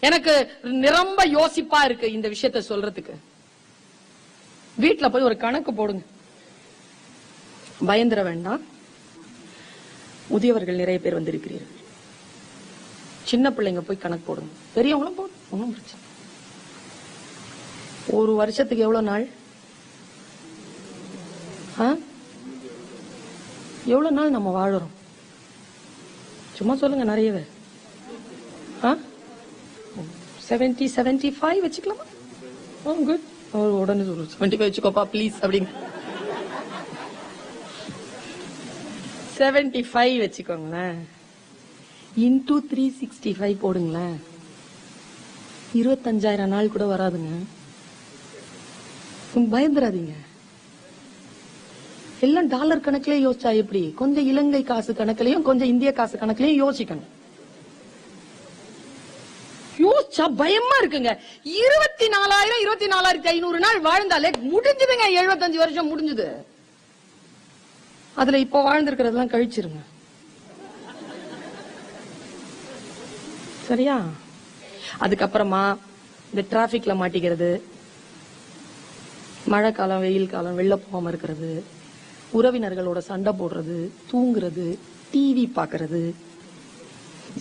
எனக்கு நிரம்ப யோசிப்பா இருக்கு இந்த விஷயத்த சொல்றதுக்கு. வீட்டில் போய் ஒரு கணக்கு போடுங்க. பயந்துட வேண்டாம். முதியவர்கள் நிறைய பேர் வந்திருக்கிறீர்கள். சின்ன பிள்ளைங்க போய் கணக்கு போடுங்க. பெரியவங்களும் போடும் ஒன்றும் பிரச்சனை ஒரு வருஷத்துக்கு எவ்வளவு நாள்? ஆ? எவ்வளவு நாள் நம்ம வாழுறோம்? சும்மா சொல்லுங்க நிறையவே. ஆ? செவன்டி செவன்டி ஃபைவ் வச்சுக்கலாமா oh, ஓ குட் oh, உடனே சொல்லு. செவன்டி ஃபைவ் வச்சுக்கோப்பா ப்ளீஸ் அப்படிங்க செவன்டி ஃபைவ் வச்சுக்கோங்களேன். இன்டூ த்ரீ சிக்ஸ்டி ஃபைவ் போடுங்களேன். இருபத்தஞ்சாயிரம் நாள் கூட வராதுங்க. பயந்துடாதீங்க எல்லாம் டாலர் கணக்குலயே யோசிச்சா எப்படி? கொஞ்சம் இலங்கை காசு கணக்குலயும் கொஞ்சம் இந்திய காசு கணக்குலயும் யோசிக்கணும். யோசிச்சா பயமா இருக்குங்க. இருபத்தி நாலாயிரம் இருபத்தி நாலாயிரத்தி ஐநூறு நாள் வாழ்ந்தாலே முடிஞ்சதுங்க. எழுபத்தஞ்சு வருஷம் முடிஞ்சது. அதுல இப்போ வாழ்ந்திருக்கிறதெல்லாம் கழிச்சிருங்க. சரியா? அதுக்கப்புறமா இந்த டிராபிக்ல மாட்டிக்கிறது. மழை காலம் வெயில் காலம் வெளில போகாம இருக்கிறது. உறவினர்களோட சண்டை போடுறது தூங்குறது டிவி பாக்குறது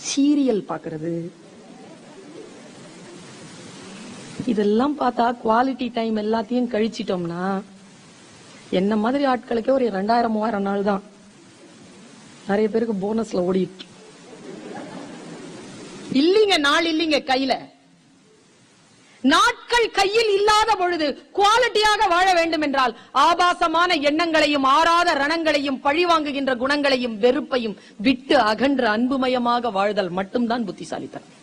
சீரியல் பாக்குறது. இதெல்லாம் பார்த்தா குவாலிட்டி டைம் எல்லாத்தையும் கழிச்சிட்டோம்னா என்ன மாதிரி ஆட்களுக்கே ஒரு ரெண்டாயிரம் மூவாயிரம் நாள் தான். நிறைய பேருக்கு போனஸ்ல ஓடிட்டு. இல்லீங்க நாள் இல்லீங்க கையில. நாட்கள் கையில் இல்லாத பொழுது குவாலிட்டியாக வாழ வேண்டும் என்றால் ஆபாசமான எண்ணங்களையும் ஆறாத ரணங்களையும் பழிவாங்குகின்ற குணங்களையும் வெறுப்பையும் விட்டு அகன்ற அன்புமயமாக வாழ்தல் மட்டும்தான் புத்திசாலித்தனம்.